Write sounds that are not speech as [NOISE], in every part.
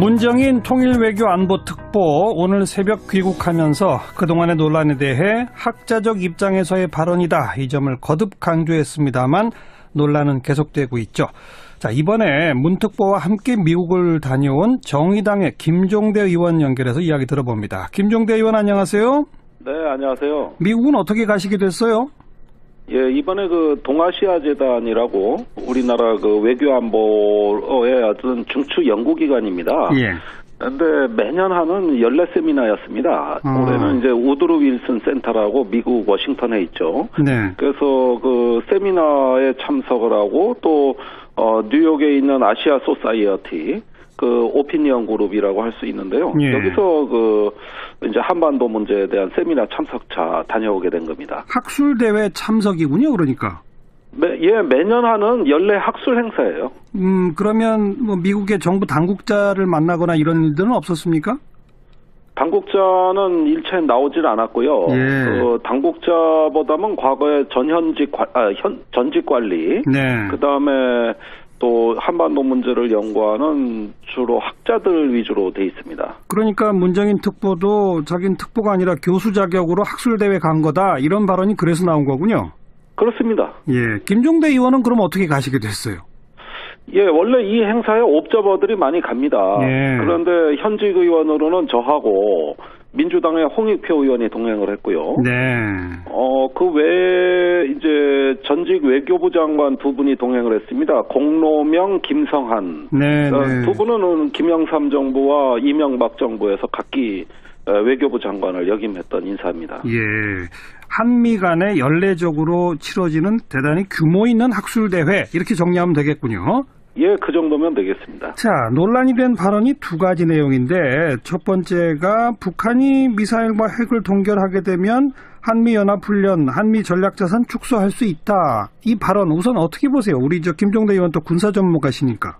문정인 통일외교 안보특보 오늘 새벽 귀국하면서 그동안의 논란에 대해 학자적 입장에서의 발언이다 이 점을 거듭 강조했습니다만 논란은 계속되고 있죠. 자 이번에 문 특보와 함께 미국을 다녀온 정의당의 김종대 의원 연결해서 이야기 들어봅니다. 김종대 의원 안녕하세요. 네, 안녕하세요. 미국은 어떻게 가시게 됐어요? 예, 이번에 그 동아시아 재단이라고 우리나라 그 외교안보의 어떤 중추 연구기관입니다. 예. 근데 매년 하는 연례 세미나였습니다. 아. 올해는 이제 우드루 윌슨 센터라고 미국 워싱턴에 있죠. 네. 그래서 그 세미나에 참석을 하고 또 어, 뉴욕에 있는 아시아 소사이어티 그 오피니언 그룹이라고 할 수 있는데요. 예. 여기서 그 이제 한반도 문제에 대한 세미나 참석차 다녀오게 된 겁니다. 학술 대회 참석이군요. 그러니까. 매, 예, 매년 하는 연례 학술 행사예요. 음 그러면 뭐 미국의 정부 당국자를 만나거나 이런 일들은 없었습니까? 당국자는 일체 나오질 않았고요. 예. 그 당국자보다는 과거에 전현직 관- 아, 현, 전직 관리, 네. 그 다음에 또 한반도 문제를 연구하는 주로 학자들 위주로 돼 있습니다. 그러니까 문정인 특보도 자기는 특보가 아니라 교수 자격으로 학술 대회 간 거다 이런 발언이 그래서 나온 거군요. 그렇습니다. 예, 김종대 의원은 그럼 어떻게 가시게 됐어요? 예, 원래 이 행사에 옵저버들이 많이 갑니다. 예. 그런데 현직 의원으로는 저하고 민주당의 홍익표 의원이 동행을 했고요. 네, 어, 그 외에 이제 전직 외교부 장관 두 분이 동행을 했습니다. 공로명, 김성한. 네, 어, 네. 두 분은 김영삼 정부와 이명박 정부에서 각기 어, 외교부 장관을 역임했던 인사입니다. 예, 한미 간에 연례적으로 치러지는 대단히 규모 있는 학술 대회 이렇게 정리하면 되겠군요. 예, 그 정도면 되겠습니다. 자, 논란이 된 발언이 두 가지 내용인데 첫 번째가 북한이 미사일과 핵을 동결하게 되면 한미 연합 훈련, 한미 전략 자산 축소할 수 있다. 이 발언 우선 어떻게 보세요? 우리 저 김종대 의원 또 군사 전문가시니까.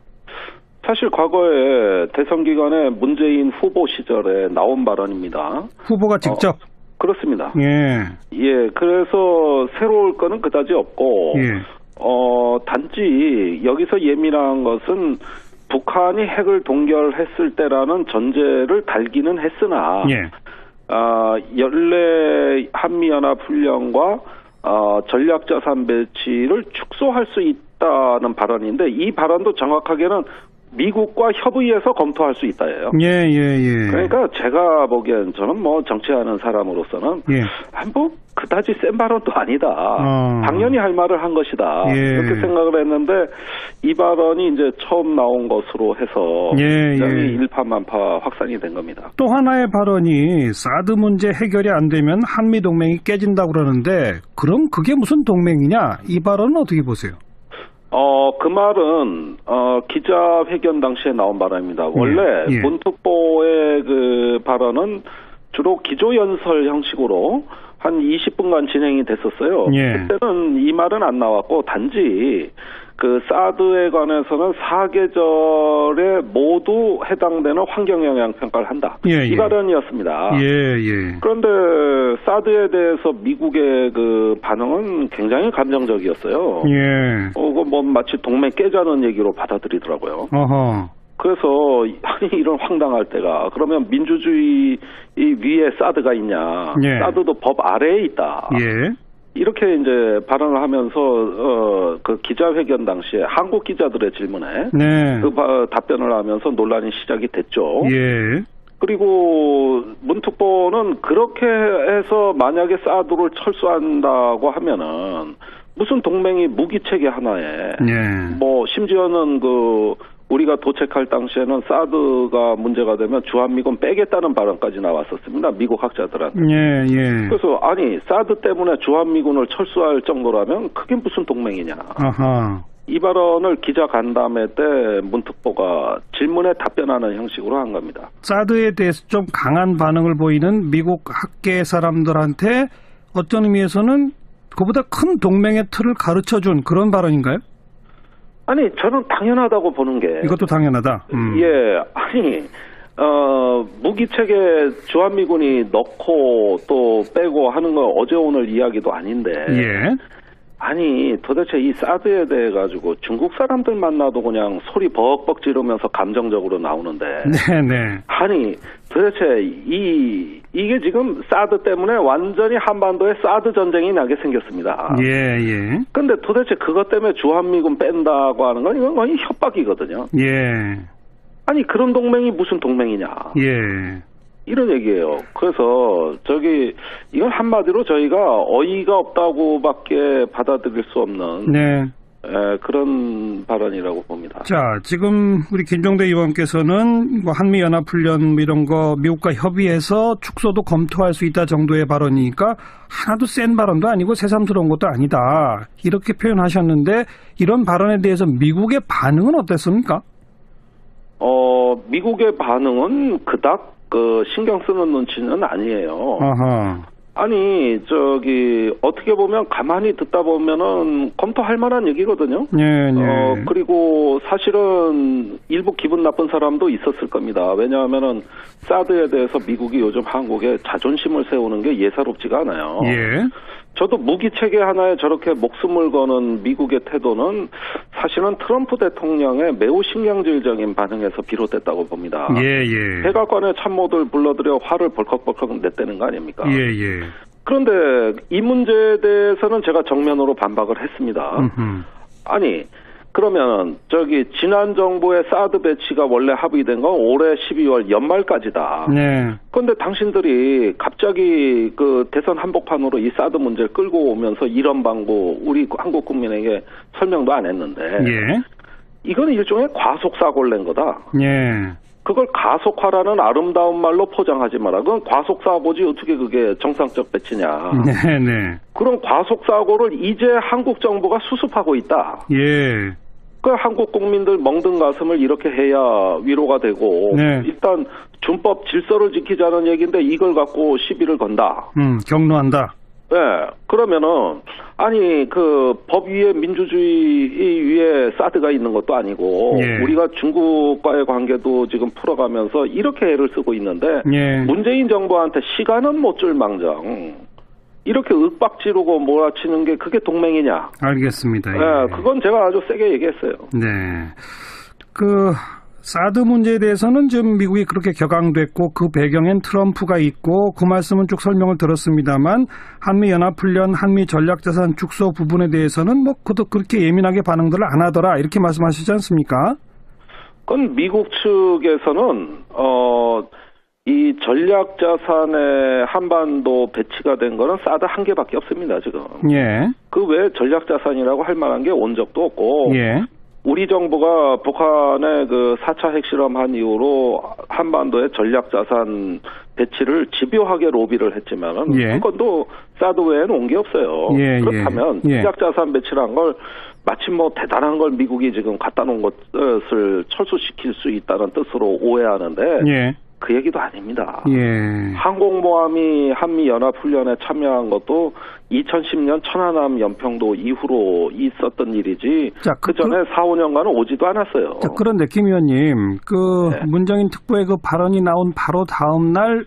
사실 과거에 대선 기간에 문재인 후보 시절에 나온 발언입니다. 후보가 직접. 그렇습니다. 예. 예, 그래서 새로울 거는 그다지 없고, 예. 어, 단지 여기서 예민한 것은 북한이 핵을 동결했을 때라는 전제를 달기는 했으나, 예. 아, 연례 한미연합 훈련과 어, 전략자산 배치를 축소할 수 있다는 발언인데 이 발언도 정확하게는 미국과 협의해서 검토할 수 있다예요. 예, 예, 예. 그러니까 제가 보기엔 저는 뭐 정치하는 사람으로서는 예. 아, 뭐 그다지 센 발언도 아니다. 어. 당연히 할 말을 한 것이다. 예. 이렇게 생각을 했는데 이 발언이 이제 처음 나온 것으로 해서 예, 굉장히 예. 일파만파 확산이 된 겁니다. 또 하나의 발언이 사드 문제 해결이 안 되면 한미 동맹이 깨진다고 그러는데 그럼 그게 무슨 동맹이냐? 이 발언은 어떻게 보세요? 어, 그 말은, 어, 기자회견 당시에 나온 발언입니다. 원래 예. 문특보의 그 발언은 주로 기조연설 형식으로 한 20분간 진행이 됐었어요. 예. 그때는 이 말은 안 나왔고, 단지 그 사드에 관해서는 사계절에 모두 해당되는 환경 영향 평가를 한다. 예, 이 예. 발언이었습니다. 예, 예. 그런데 사드에 대해서 미국의 그 반응은 굉장히 감정적이었어요. 예. 어, 그뭐 마치 동맹 깨자는 얘기로 받아들이더라고요. 어허. 그래서 아니 [LAUGHS] 이런 황당할 때가 그러면 민주주의 이 위에 사드가 있냐? 예. 사드도 법 아래에 있다. 예. 이렇게 이제 발언을 하면서 어, 그 기자회견 당시에 한국 기자들의 질문에 네. 그 바- 답변을 하면서 논란이 시작이 됐죠. 예. 그리고 문특보는 그렇게 해서 만약에 사드를 철수한다고 하면은 무슨 동맹이 무기 체계 하나에 예. 뭐 심지어는 그 우리가 도착할 당시에는 사드가 문제가 되면 주한미군 빼겠다는 발언까지 나왔었습니다. 미국 학자들한테. 예, 예. 그래서 아니 사드 때문에 주한미군을 철수할 정도라면 그게 무슨 동맹이냐. 아하. 이 발언을 기자 간담회 때 문특보가 질문에 답변하는 형식으로 한 겁니다. 사드에 대해서 좀 강한 반응을 보이는 미국 학계 사람들한테 어떤 의미에서는 그보다 큰 동맹의 틀을 가르쳐 준 그런 발언인가요? 아니 저는 당연하다고 보는 게 이것도 당연하다. 음. 예 아니 어 무기 체계 주한미군이 넣고 또 빼고 하는 거 어제 오늘 이야기도 아닌데 예. 아니 도대체 이 사드에 대해 가지고 중국 사람들 만나도 그냥 소리 벅벅 지르면서 감정적으로 나오는데 [LAUGHS] 네, 네. 아니 도대체 이 이게 지금 사드 때문에 완전히 한반도에 사드 전쟁이 나게 생겼습니다. 예, 예. 근데 도대체 그것 때문에 주한미군 뺀다고 하는 건 이건 거의 협박이거든요. 예. 아니 그런 동맹이 무슨 동맹이냐 예. 이런 얘기예요. 그래서 저기 이건 한마디로 저희가 어이가 없다고밖에 받아들일 수 없는 네. 에, 그런 발언이라고 봅니다. 자, 지금 우리 김종대 의원께서는 뭐 한미 연합 훈련 이런 거 미국과 협의해서 축소도 검토할 수 있다 정도의 발언이니까 하나도 센 발언도 아니고 새삼스러운 것도 아니다. 이렇게 표현하셨는데 이런 발언에 대해서 미국의 반응은 어땠습니까? 어 미국의 반응은 그닥 그 신경 쓰는 눈치는 아니에요. 아하. 아니 저기 어떻게 보면 가만히 듣다 보면은 검토할 만한 얘기거든요. 네, 네. 어 그리고 사실은 일부 기분 나쁜 사람도 있었을 겁니다. 왜냐하면은 사드에 대해서 미국이 요즘 한국에 자존심을 세우는 게 예사롭지가 않아요. 예. 저도 무기 체계 하나에 저렇게 목숨을 거는 미국의 태도는 사실은 트럼프 대통령의 매우 신경질적인 반응에서 비롯됐다고 봅니다. 예, 예. 백악관의 참모들 불러들여 화를 벌컥벌컥 냈다는 거 아닙니까? 예, 예. 그런데 이 문제에 대해서는 제가 정면으로 반박을 했습니다. 음흠. 아니 그러면 저기 지난 정부의 사드 배치가 원래 합의된 건 올해 12월 연말까지다. 네. 그런데 당신들이 갑자기 그 대선 한복판으로 이 사드 문제를 끌고 오면서 이런 방구 우리 한국 국민에게 설명도 안 했는데 예. 이건 일종의 과속 사고를 낸 거다. 예. 그걸 가속화라는 아름다운 말로 포장하지 마라. 그건 과속 사고지 어떻게 그게 정상적 배치냐. [LAUGHS] 네, 네. 그런 과속 사고를 이제 한국 정부가 수습하고 있다. 예. 그 한국 국민들 멍든 가슴을 이렇게 해야 위로가 되고 네. 일단 준법 질서를 지키자는 얘기인데 이걸 갖고 시비를 건다. 음, 격노한다. 예. 그러면은 아니 그 법 위에 민주주의 위에 사드가 있는 것도 아니고 예. 우리가 중국과의 관계도 지금 풀어가면서 이렇게 애를 쓰고 있는데 예. 문재인 정부한테 시간은 못 줄 망정 이렇게 윽박 지르고 몰아치는 게 그게 동맹이냐? 알겠습니다. 예, 그건 제가 아주 세게 얘기했어요. 네. 그 사드 문제에 대해서는 지금 미국이 그렇게 격앙됐고 그 배경엔 트럼프가 있고 그 말씀은 쭉 설명을 들었습니다만 한미 연합훈련, 한미 전략자산 축소 부분에 대해서는 뭐 그도 그렇게 예민하게 반응들을 안 하더라 이렇게 말씀하시지 않습니까? 그건 미국 측에서는 어. 이 전략 자산의 한반도 배치가 된 거는 사드 한 개밖에 없습니다 지금. 예, 그 외에 전략 자산이라고 할 만한 게 온 적도 없고 예, 우리 정부가 북한의 그 4차 핵실험한 이후로 한반도의 전략 자산 배치를 집요하게 로비를 했지만은 예. 한 건도 사드 외에는 온 게 없어요. 예, 예. 그렇다면 예. 전략 자산 배치란 걸 마치 뭐 대단한 걸 미국이 지금 갖다 놓은 것을 철수시킬 수 있다는 뜻으로 오해하는데 예, 그 얘기도 아닙니다. 예, 항공모함이 한미 연합 훈련에 참여한 것도 2010년 천안함 연평도 이후로 있었던 일이지 자, 그- 그 전에 4, 5년간은 오지도 않았어요. 자, 그런데 김 의원님, 그 네. 문정인 특보의 그 발언이 나온 바로 다음 날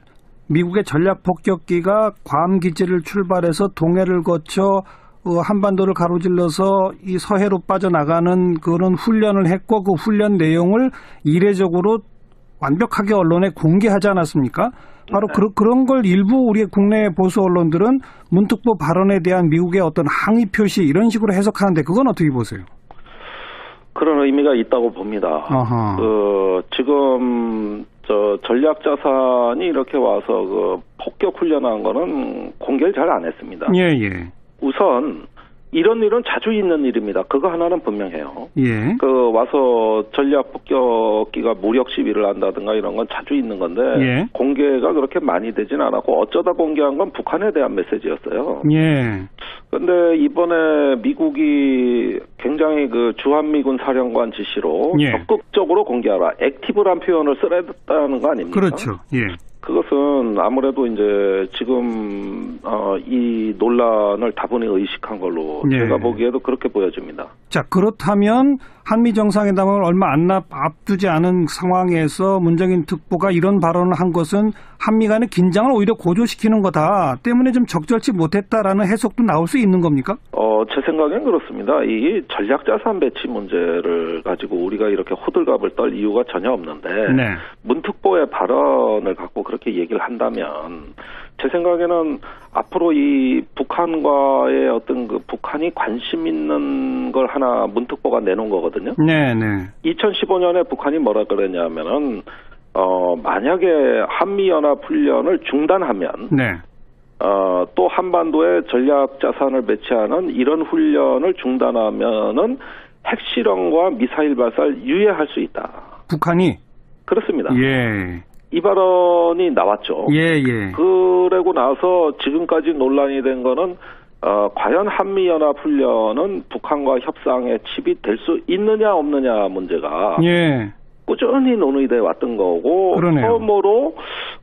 미국의 전략 폭격기가 괌 기지를 출발해서 동해를 거쳐 어, 한반도를 가로질러서 이 서해로 빠져나가는 그런 훈련을 했고 그 훈련 내용을 이례적으로 완벽하게 언론에 공개하지 않았습니까? 바로 네. 그, 그런 걸 일부 우리의 국내 보수 언론들은 문특보 발언에 대한 미국의 어떤 항의 표시 이런 식으로 해석하는데 그건 어떻게 보세요? 그런 의미가 있다고 봅니다. 아하. 그 지금 저 전략 자산이 이렇게 와서 그 폭격 훈련한 거는 공개를 잘 안 했습니다. 예, 예. 우선 이런 일은 자주 있는 일입니다. 그거 하나는 분명해요. 예. 그 와서 전략 폭격기가 무력 시위를 한다든가 이런 건 자주 있는 건데 예. 공개가 그렇게 많이 되진 않았고 어쩌다 공개한 건 북한에 대한 메시지였어요. 예. 근데 이번에 미국이 굉장히 그 주한미군 사령관 지시로 예. 적극적으로 공개하라. 액티브란 표현을 됐다는 거 아닙니까? 그렇죠. 예. 그것은 아무래도 이제 지금 어, 이 논란을 다분히 의식한 걸로 예. 제가 보기에도 그렇게 보여집니다. 자, 그렇다면 한미 정상회담을 얼마 안 앞, 앞두지 않은 상황에서 문정인 특보가 이런 발언을 한 것은 한미 간의 긴장을 오히려 고조시키는 거다 때문에 좀 적절치 못했다라는 해석도 나올 수 있는 겁니까? 어, 제 생각엔 그렇습니다. 이 전략 자산 배치 문제를 가지고 우리가 이렇게 호들갑을 떨 이유가 전혀 없는데 네. 문 특보의 발언을 갖고 그렇게 얘기를 한다면 제 생각에는 앞으로 이 북한과의 어떤 그 북한이 관심 있는 걸 하나 문특보가 내놓은 거거든요. 네, 네. 2015년에 북한이 뭐라 그랬냐면은 어 만약에 한미 연합 훈련을 중단하면 네. 어, 또 한반도에 전략 자산을 배치하는 이런 훈련을 중단하면은 핵실험과 미사일 발사를 유예할 수 있다. 북한이 그렇습니다. 예. 이 발언이 나왔죠. 예, 예. 그러고 나서 지금까지 논란이 된 거는 어, 과연 한미 연합 훈련은 북한과 협상에 칩이 될 수 있느냐 없느냐 문제가 예. 꾸준히 논의돼 왔던 거고 그러네요. 처음으로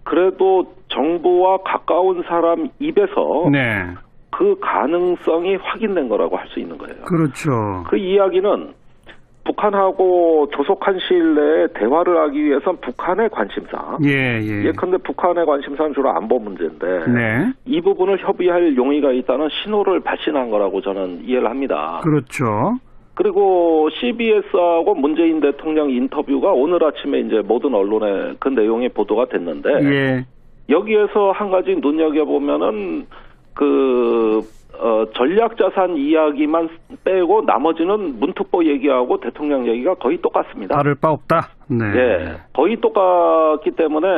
그래도 정부와 가까운 사람 입에서 네. 그 가능성이 확인된 거라고 할 수 있는 거예요. 그렇죠. 그 이야기는 북한하고 조속한 시일 내에 대화를 하기 위해선 북한의 관심사. 예, 예. 예컨대 북한의 관심사는 주로 안보 문제인데 네. 이 부분을 협의할 용의가 있다는 신호를 발신한 거라고 저는 이해를 합니다. 그렇죠. 그리고 CBS하고 문재인 대통령 인터뷰가 오늘 아침에 이제 모든 언론에 그 내용이 보도가 됐는데 예. 여기에서 한 가지 눈여겨 보면은 그 어, 전략 자산 이야기만 빼고 나머지는 문특보 얘기하고 대통령 얘기가 거의 똑같습니다. 다를 바 없다. 네. 예, 거의 똑같기 때문에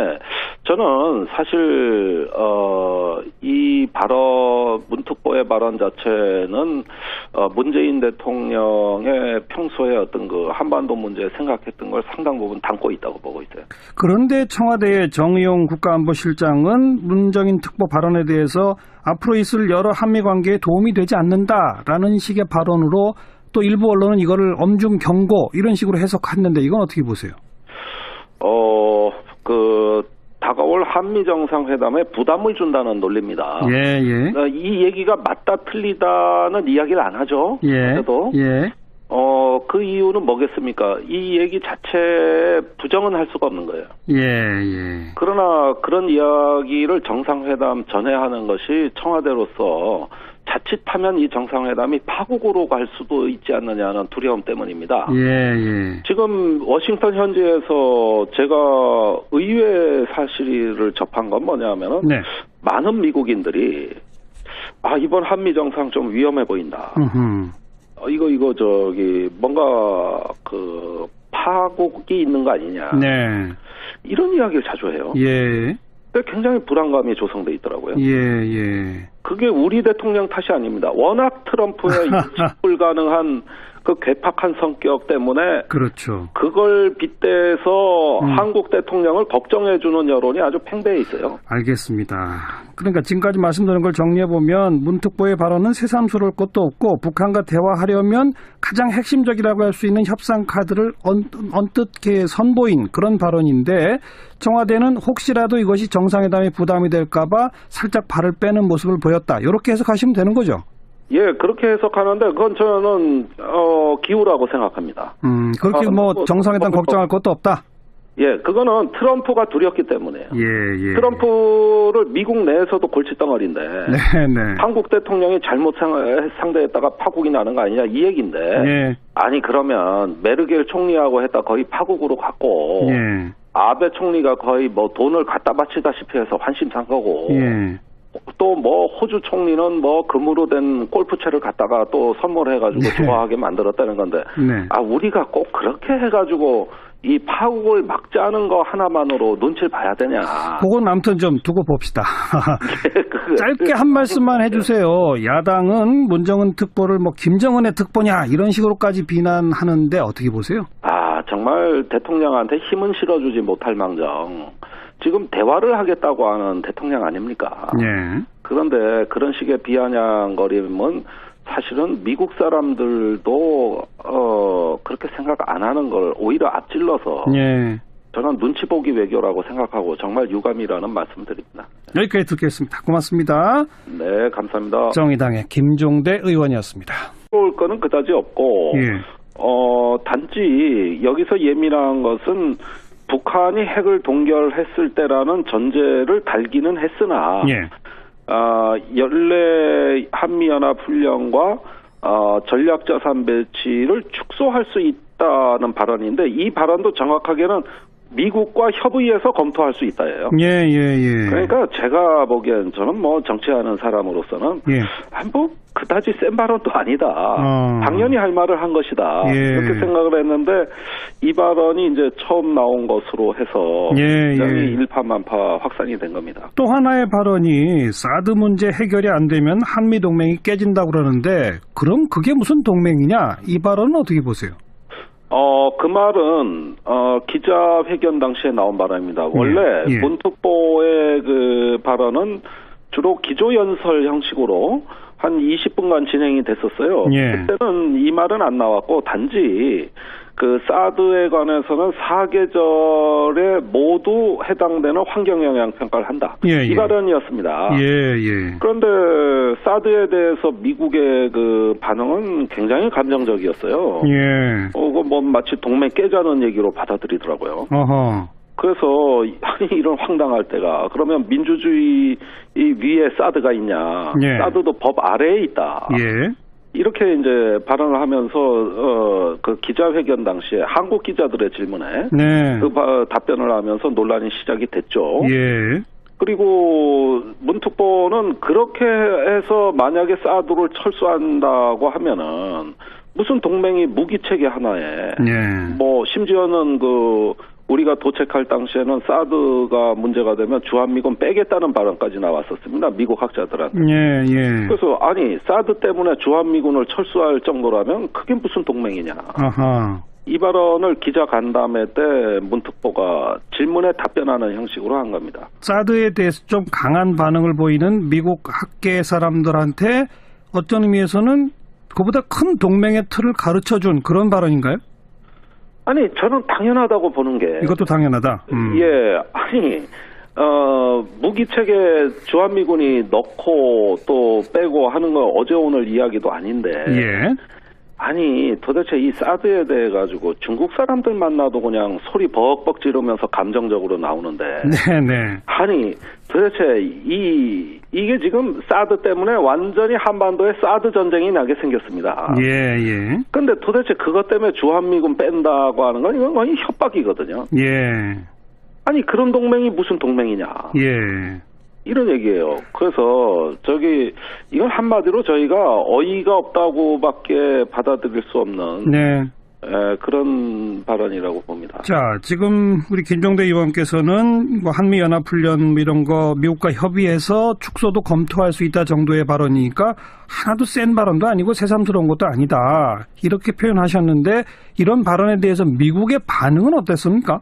저는 사실 어, 이 발언 문특보의 발언 자체는 어, 문재인 대통령의 평소에 어떤 그 한반도 문제 생각했던 걸 상당 부분 담고 있다고 보고 있어요. 그런데 청와대의 정의용 국가안보실장은 문정인 특보 발언에 대해서 앞으로 있을 여러 한미 관계에 도움이 되지 않는다라는 식의 발언으로 또 일부 언론은 이거를 엄중 경고 이런 식으로 해석했는데 이건 어떻게 보세요? 어, 그 다가올 한미 정상회담에 부담을 준다는 논리입니다. 예, 예. 어, 이 얘기가 맞다 틀리다는 이야기를 안 하죠. 예. 그래도 예. 어, 그 이유는 뭐겠습니까? 이 얘기 자체에 부정은 할 수가 없는 거예요. 예, 예. 그러나 그런 이야기를 정상회담 전에 하는 것이 청와대로서 자칫하면 이 정상회담이 파국으로 갈 수도 있지 않느냐는 두려움 때문입니다. 예, 예. 지금 워싱턴 현지에서 제가 의외의 사실을 접한 건 뭐냐면은 네. 많은 미국인들이 아 이번 한미 정상 좀 위험해 보인다. 어, 이거 이거 저기 뭔가 그 파국이 있는 거 아니냐. 네. 이런 이야기를 자주 해요. 예. 굉장히 불안감이 조성돼 있더라고요. 예, 예. 그게 우리 대통령 탓이 아닙니다. 워낙 트럼프의 [LAUGHS] 예측 불가능한 그 괴팍한 성격 때문에 그렇죠. 그걸 빗대서 음. 한국 대통령을 걱정해 주는 여론이 아주 팽배해 있어요. 알겠습니다. 그러니까 지금까지 말씀드린 걸 정리해 보면 문특보의 발언은 새삼스러울 것도 없고 북한과 대화하려면 가장 핵심적이라고 할 수 있는 협상 카드를 언, 이렇게 선보인 그런 발언인데 청와대는 혹시라도 이것이 정상회담에 부담이 될까봐 살짝 발을 빼는 모습을 보 였다. 이렇게 해석하시면 되는 거죠. 예, 그렇게 해석하는데 그건 저는 어 기우라고 생각합니다. 음, 그렇게 아, 뭐 뭐, 정상회담 뭐, 걱정할 것도 없다. 예, 그거는 트럼프가 두렵기 때문에요. 예, 예. 트럼프를 미국 내에서도 골칫덩어리인데 네, 네. 한국 대통령이 잘못 상- 상대했다가 파국이 나는 거 아니냐 이 얘기인데 예, 아니 그러면 메르겔 총리하고 했다 거의 파국으로 갔고 예, 아베 총리가 거의 뭐 돈을 갖다 바치다시피 해서 환심 산 거고 예. 또 뭐 호주 총리는 뭐 금으로 된 골프채를 갖다가 또 선물해가지고 네. 좋아하게 만들었다는 건데 네. 아 우리가 꼭 그렇게 해가지고 이 파국을 막자는 거 하나만으로 눈치를 봐야 되냐 그건 아무튼 좀 두고 봅시다. [LAUGHS] 그- 짧게 한 말씀만 해주세요. 야당은 문정은 특보를 뭐 김정은의 특보냐 이런 식으로까지 비난하는데 어떻게 보세요? 아 정말 대통령한테 힘은 실어주지 못할 망정 지금 대화를 하겠다고 하는 대통령 아닙니까? 예. 그런데 그런 식의 비아냥거림은 사실은 미국 사람들도 어 그렇게 생각 안 하는 걸 오히려 앞질러서 예. 저는 눈치 보기 외교라고 생각하고 정말 유감이라는 말씀드립니다. 여기까지 듣겠습니다. 고맙습니다. 네, 감사합니다. 정의당의 김종대 의원이었습니다. 올 거는 그다지 없고 예. 어, 단지 여기서 예민한 것은 북한이 핵을 동결했을 때라는 전제를 달기는 했으나 예. 아, 연례 한미연합 훈련과 어, 전략자산 배치를 축소할 수 있다는 발언인데 이 발언도 정확하게는 미국과 협의해서 검토할 수 있다예요. 예, 예, 예. 그러니까 제가 보기엔 저는 뭐 정치하는 사람으로서는 예. 아, 뭐 그다지 센 발언도 아니다. 어. 당연히 할 말을 한 것이다. 예. 이렇게 생각을 했는데 이 발언이 이제 처음 나온 것으로 해서 예, 굉장히 예. 일파만파 확산이 된 겁니다. 또 하나의 발언이 사드 문제 해결이 안 되면 한미 동맹이 깨진다고 그러는데 그럼 그게 무슨 동맹이냐? 이 발언은 어떻게 보세요? 어, 그 말은, 어, 기자회견 당시에 나온 발언입니다. 원래, 예. 문특보의 그 발언은 주로 기조연설 형식으로 한 20분간 진행이 됐었어요. 예. 그때는 이 말은 안 나왔고, 단지 그 사드에 관해서는 사계절에 모두 해당되는 환경 영향 평가를 한다. 예, 이 예. 발언이었습니다. 예, 예. 그런데 사드에 대해서 미국의 그 반응은 굉장히 감정적이었어요. 예. 어, 그뭐 마치 동맹 깨자는 얘기로 받아들이더라고요. 어허. 그래서 아니 [LAUGHS] 이런 황당할 때가 그러면 민주주의 이 위에 사드가 있냐? 예. 사드도 법 아래에 있다. 예. 이렇게 이제 발언을 하면서 어, 그 기자회견 당시에 한국 기자들의 질문에 네. 그 바- 답변을 하면서 논란이 시작이 됐죠. 예. 그리고 문특보는 그렇게 해서 만약에 사드를 철수한다고 하면은 무슨 동맹이 무기 체계 하나에 예. 뭐 심지어는 그 우리가 도착할 당시에는 사드가 문제가 되면 주한미군 빼겠다는 발언까지 나왔었습니다. 미국 학자들한테. 예, 예. 그래서 아니 사드 때문에 주한미군을 철수할 정도라면 그게 무슨 동맹이냐. 아하. 이 발언을 기자 간담회 때 문특보가 질문에 답변하는 형식으로 한 겁니다. 사드에 대해서 좀 강한 반응을 보이는 미국 학계 사람들한테 어떤 의미에서는 그보다 큰 동맹의 틀을 가르쳐 준 그런 발언인가요? 아니 저는 당연하다고 보는 게 이것도 당연하다. 음. 예 아니 어 무기 체계 주한미군이 넣고 또 빼고 하는 거 어제 오늘 이야기도 아닌데 예. 아니 도대체 이 사드에 대해 가지고 중국 사람들 만나도 그냥 소리 벅벅 지르면서 감정적으로 나오는데 [LAUGHS] 네, 네. 아니 도대체 이 이게 지금 사드 때문에 완전히 한반도에 사드 전쟁이 나게 생겼습니다. 예, 예. 근데 도대체 그것 때문에 주한미군 뺀다고 하는 건 이건 거의 협박이거든요. 예. 아니 그런 동맹이 무슨 동맹이냐 예. 이런 얘기예요. 그래서 저기 이건 한마디로 저희가 어이가 없다고밖에 받아들일 수 없는 네. 에, 그런 발언이라고 봅니다. 자, 지금 우리 김종대 의원께서는 뭐 한미 연합 훈련 이런 거 미국과 협의해서 축소도 검토할 수 있다 정도의 발언이니까 하나도 센 발언도 아니고 새삼스러운 것도 아니다. 이렇게 표현하셨는데 이런 발언에 대해서 미국의 반응은 어땠습니까?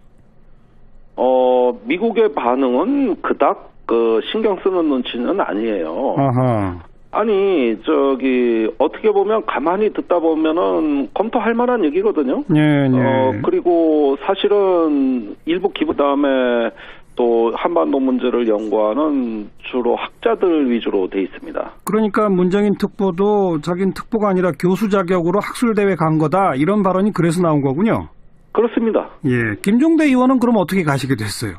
어 미국의 반응은 그닥 그 신경 쓰는 눈치는 아니에요. 아하. 아니 저기 어떻게 보면 가만히 듣다 보면은 검토할 만한 얘기거든요. 네, 네. 어 그리고 사실은 일부 기부 다음에 또 한반도 문제를 연구하는 주로 학자들 위주로 돼 있습니다. 그러니까 문정인 특보도 자기는 특보가 아니라 교수 자격으로 학술 대회 간 거다. 이런 발언이 그래서 나온 거군요. 그렇습니다. 예. 김종대 의원은 그럼 어떻게 가시게 됐어요?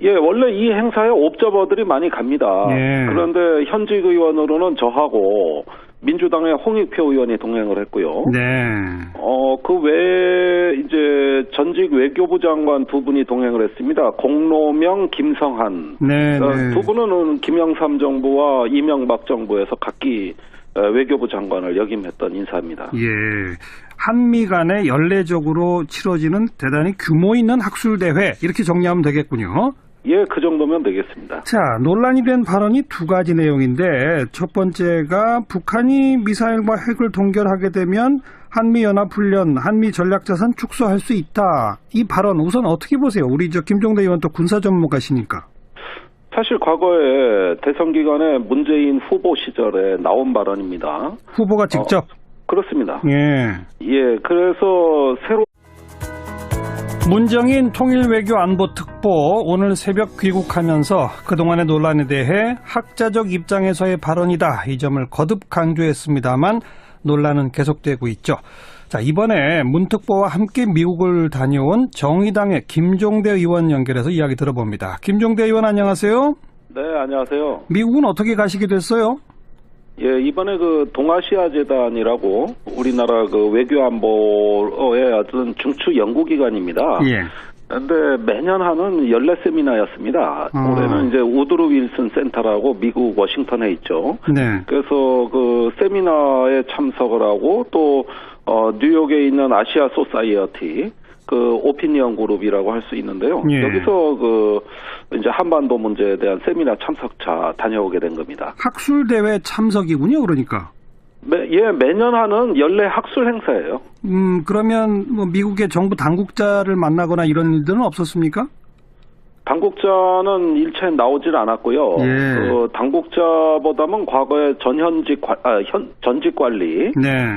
예, 원래 이 행사에 옵저버들이 많이 갑니다. 예. 그런데 현직 의원으로는 저하고 민주당의 홍익표 의원이 동행을 했고요. 네. 어, 그 외에 이제 전직 외교부 장관 두 분이 동행을 했습니다. 공로명, 김성한. 네, 어, 네. 두 분은 김영삼 정부와 이명박 정부에서 각기 어, 외교부 장관을 역임했던 인사입니다. 예. 한미 간에 연례적으로 치러지는 대단히 규모 있는 학술 대회 이렇게 정리하면 되겠군요. 예, 그 정도면 되겠습니다. 자, 논란이 된 발언이 두 가지 내용인데 첫 번째가 북한이 미사일과 핵을 동결하게 되면 한미 연합 훈련, 한미 전략 자산 축소할 수 있다. 이 발언 우선 어떻게 보세요? 우리 저 김종대 의원 또 군사 전문가시니까. 사실 과거에 대선 기간에 문재인 후보 시절에 나온 발언입니다. 후보가 직접. 그렇습니다. 예. 예, 그래서 새로 문정인 통일외교안보특보 오늘 새벽 귀국하면서 그동안의 논란에 대해 학자적 입장에서의 발언이다. 이 점을 거듭 강조했습니다만 논란은 계속되고 있죠. 자, 이번에 문특보와 함께 미국을 다녀온 정의당의 김종대 의원 연결해서 이야기 들어봅니다. 김종대 의원 안녕하세요. 네, 안녕하세요. 미국은 어떻게 가시게 됐어요? 예, 이번에 그 동아시아 재단이라고 우리나라 그 외교안보의 어떤 중추 연구기관입니다. 예. 근데 매년 하는 연례 세미나였습니다. 아. 올해는 이제 우드루 윌슨 센터라고 미국 워싱턴에 있죠. 네. 그래서 그 세미나에 참석을 하고 또 어, 뉴욕에 있는 아시아 소사이어티 그 오피니언 그룹이라고 할 수 있는데요. 예. 여기서 그 이제 한반도 문제에 대한 세미나 참석차 다녀오게 된 겁니다. 학술 대회 참석이군요, 그러니까. 매, 예, 매년 하는 연례 학술 행사예요. 음, 그러면 뭐 미국의 정부 당국자를 만나거나 이런 일들은 없었습니까? 당국자는 일체 나오질 않았고요. 예. 그 당국자보다는 과거에 전현직 관- 아, 현, 전직 관리 네.